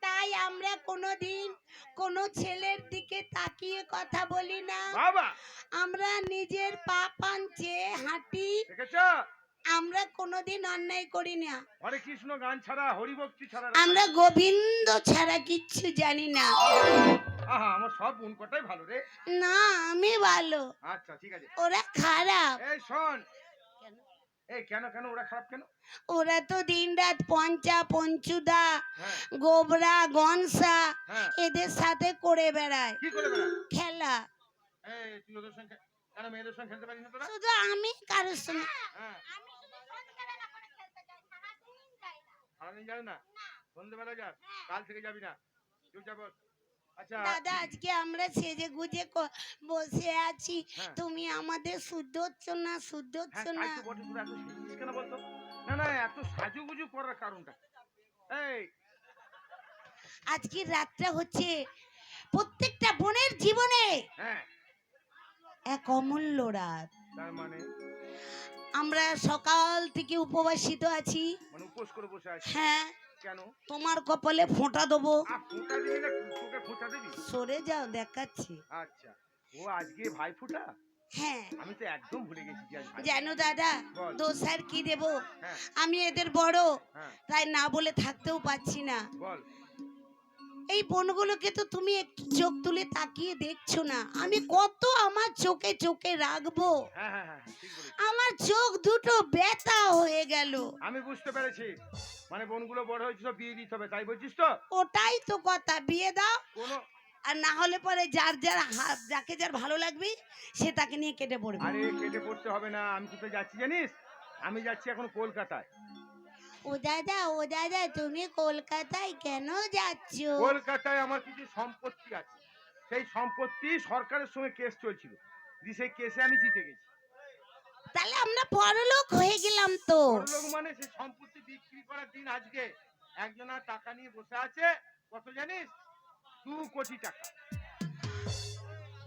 তাই আমরা কোনোদিন কোনো ছেলের দিকে তাকিয়ে কথা বলি না। বাবা। আমরা নিজের পা পাঞ্চে হাঁটি। আমরা কোনোদিন অন্যায় করি না। হরে কৃষ্ণ গান ছাড়া হরিভক্তি ছাড়া আমরা গোবিন্দ ছাড়া কিচ্ছু জানি না। আহা আমার সব মন কটাই ভালো রে। না আমি ভালো। আচ্ছা ঠিক আছে। ওরা খারাপ। এই শোন এই কেন কেন ওরা খারাপ কেন? ওরা তো দিন রাত পঞ্চা পঞ্চুদা হ্যাঁ। গোবরা গনসা হ্যাঁ। এদের সাথে করে বেড়ায়। কি করে বেড়া খেলা। এই তুই ওদের সঙ্গে কেন মেয়েদের সঙ্গে খেলতে পারিস না তোরা? শুধু আমি কারোর সঙ্গে। হ্যাঁ। সারাদিন যাবে না। সন্ধ্যেবেলা যাস কাল থেকে যাবি না। চুপচাপ দাদা আজকে আমরা সেজে গুজে বসে আছি। হ্যাঁ। তুমি আমাদের না হ্যাঁ না? না না এত সাজুগুজু করার কারণটা। এই। আজকের রাতটা হচ্ছে প্রত্যেকটা বোনের জীবনে হ্যাঁ। এক অমূল্য রাত। তার মানে? আমরা সকাল থেকে উপবাসিত আছি। মানে উপোস করে বসে আছিস হ্যাঁ। কেন? তোমার কপালে ফোঁটা দেবো। ফোঁটা দিবি না তোকে ফোঁটা দিবি? সরে যাও দেখাচ্ছি। আচ্ছা। ও আজকে ভাই ফোঁটা? হ্যাঁ। আমি তো একদম ভুলে গেছি জানো দাদা। দোষ আর কি দেব? হ্যাঁ। আমি এদের বড়। হ্যাঁ। তাই না বলে থাকতেও পাচ্ছি না। বল। এই বোনগুলোকে তো তুমি একটু চোখ তুলে তাকিয়ে দেখছ না। আমি কত আমার চোখে চোখে রাখব? হ্যাঁ হ্যাঁ হ্যাঁ আমার চোখ দুটো ব্যথা হয়ে গেল। আমি বুঝতে পেরেছি। মানে বোনগুলো বড় হয়েছিল বিয়ে দিতে হবে তাই বলছিস তো? ওটাই তো কথা বিয়ে দাও। কোনো আর না হলে পরে যার যার যাকে যার ভালো লাগবে সে তাকে নিয়ে কেটে পড়বে। আরে কেটে পড়তে হবে না। আমি কোথায় যাচ্ছি জানিস? আমি যাচ্ছি এখন কলকাতায়। ও দাদা ও দাদা তুমি কলকাতায় কেন যাচ্ছ? কলকাতায় আমার কিছু সম্পত্তি আছে। সেই সম্পত্তি সরকারের সঙ্গে কেস চলছিল। দি সেই কেসে আমি জিতে গেছি। তাহলে আমরা বড়লোক হয়ে গেলাম তো। বড়লোক মানে সেই সম্পত্তি বিক্রি করার দিন আজকে একজনা টাকা নিয়ে বসে আছে কত জানিস? দু কোটি টাকা।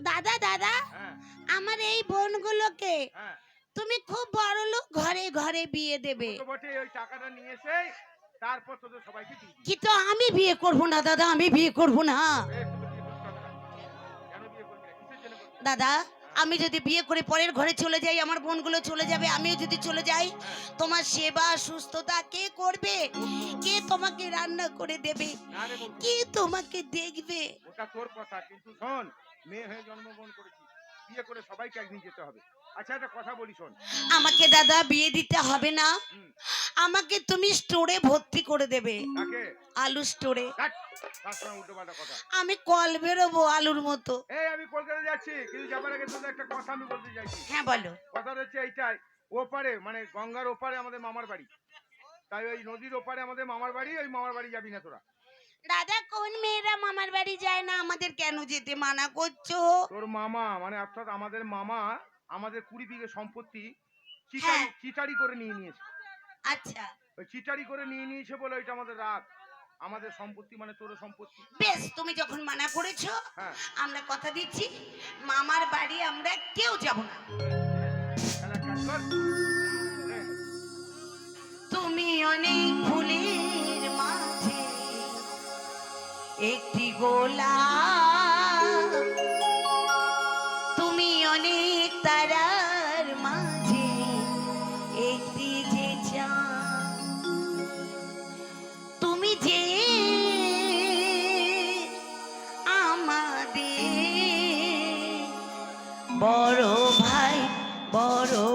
দাদা দাদা হ্যাঁ। আমার এই বোনগুলোকে হ্যাঁ। তুমি খুব বড়লোক ঘরে ঘরে বিয়ে দেবে। কিন্তু আমি বিয়ে করব না দাদা আমি বিয়ে করব না? দাদা আমি যদি বিয়ে করে পরের ঘরে চলে যাই আমার বোনগুলো চলে যাবে আমিও যদি চলে যাই তোমার সেবা সুস্থতা কে করবে? কে তোমাকে রান্না করে দেবে? কে তোমাকে দেখবে? ওটা তোর কথা কিন্তু শোন মেয়ে হয়ে জন্মগ্রহণ করেছিস। বিয়ে করে সবাইকে একদিন যেতে হবে। আচ্ছা একটা কথা বলি শোন। আমাকে দাদা বিয়ে দিতে হবে না। আমাকে তুমি স্টোরে ভর্তি করে দেবে। আলু স্টোরে। আমি কল বেরোবো আলুর মতো। এই আমি কলকাতা যাচ্ছি কিন্তু যাবার আগে তোদের একটা কথা আমি বলতে চাইছি। হ্যাঁ বলো। কথা হচ্ছে এইটাই ওপারে মানে গঙ্গার ওপারে আমাদের মামার বাড়ি। তাই ওই নদীর ওপারে আমাদের মামার বাড়ি ওই মামার বাড়ি যাবি না তোরা। দাদা কোন মেয়েরা মামার বাড়ি যায় না? আমাদের কেন যেতে মানা করছ? তোর মামা মানে অর্থাৎ আমাদের মামা আমাদের কুড়ি বিঘে সম্পত্তি চিটারি হ্যাঁ। চিটারি করে নিয়ে নিয়েছে। আচ্ছা। ওই চিটারি করে নিয়ে নিয়েছে বলে ওইটা আমাদের রাগ। আমাদের সম্পত্তি মানে তোর সম্পত্তি। বেশ তুমি যখন মানা করেছ হ্যাঁ। আমরা কথা দিচ্ছি। মামার বাড়ি আমরা কেউ যাব না। তুমি অনেক মাঝে একটি গোলা তুমি অনেক তারার মাঝে একটি যে। তুমি যে আমাদের বড় ভাই বড়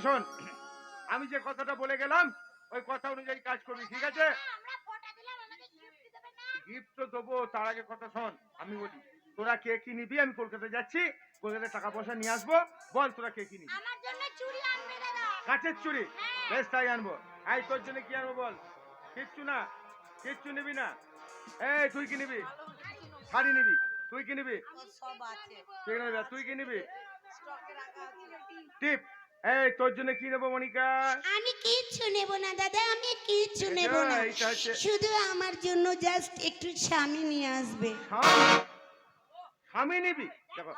বলি শোন আমি যে কথাটা বলে গেলাম ওই কথা অনুযায়ী কাজ করবি ঠিক আছে? গিফট তো দেবো তার আগে কথা শোন আমি বলি তোরা কে কি নিবি? আমি কলকাতা যাচ্ছি কলকাতায় টাকা পয়সা নিয়ে আসব বল তোরা কে কি নিবি? আমার জন্য চুড়ি কাঁচের চুড়ি? বেশ তাই আনব। এই তোর জন্য কি আনব বল? কিচ্ছু না কিচ্ছু নিবি না। এই তুই কি নিবি? শাড়ি নিবি। তুই কি নিবি? তুই কি নিবি? টিপ। এই তোর জন্য কি নেব মনিকা? আমি কিচ্ছু নেব না দাদা আমি কিচ্ছু নেব না। শুধু আমার জন্য জাস্ট একটু স্বামী নিয়ে আসবে। স্বামী নিবি? দেখো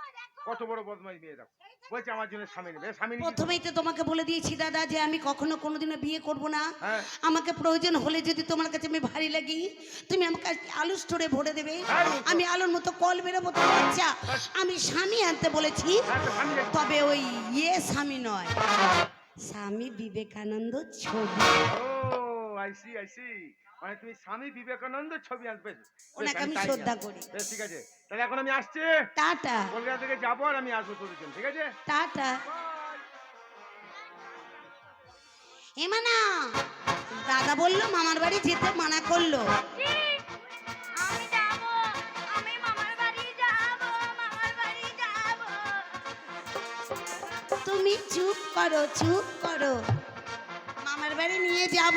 কত বড় মেয়ে দেখো। বলছে আমার জন্য স্বামী নেবে স্বামী প্রথমেই তো তোমাকে বলে দিয়েছি দাদা যে আমি কখনো কোনোদিনও বিয়ে করব না। হ্যাঁ। আমাকে প্রয়োজন হলে যদি তোমার কাছে আমি ভারী লাগি তুমি আমাকে আলু স্টোরে ভরে দেবে। হ্যাঁ। আমি আলুর মতো কল বেরোবো তো বাচ্চা। আমি স্বামী আনতে বলেছি হ্যাঁ। তবে ওই ইয়ে স্বামী নয়। স্বামী বিবেকানন্দ ছবি। ও আইসি আইসি মানে তুমি স্বামী বিবেকানন্দ ছবি আনবে ওনাকে আমি শ্রদ্ধা করি। বেশ ঠিক আছে। তাহলে এখন আমি আসছি। টাটা। কলকাতা থেকে যাব আর আমি আসব তোদের জন্য ঠিক আছে? টাটা। এমানা দাদা বলল মামার বাড়ি যেতে মানা করল। ঠিক আমি যাব আমি মামার বাড়ি যাব মামার বাড়ি যাব। তুমি চুপ করো চুপ করো। মামার বাড়ি নিয়ে যাব।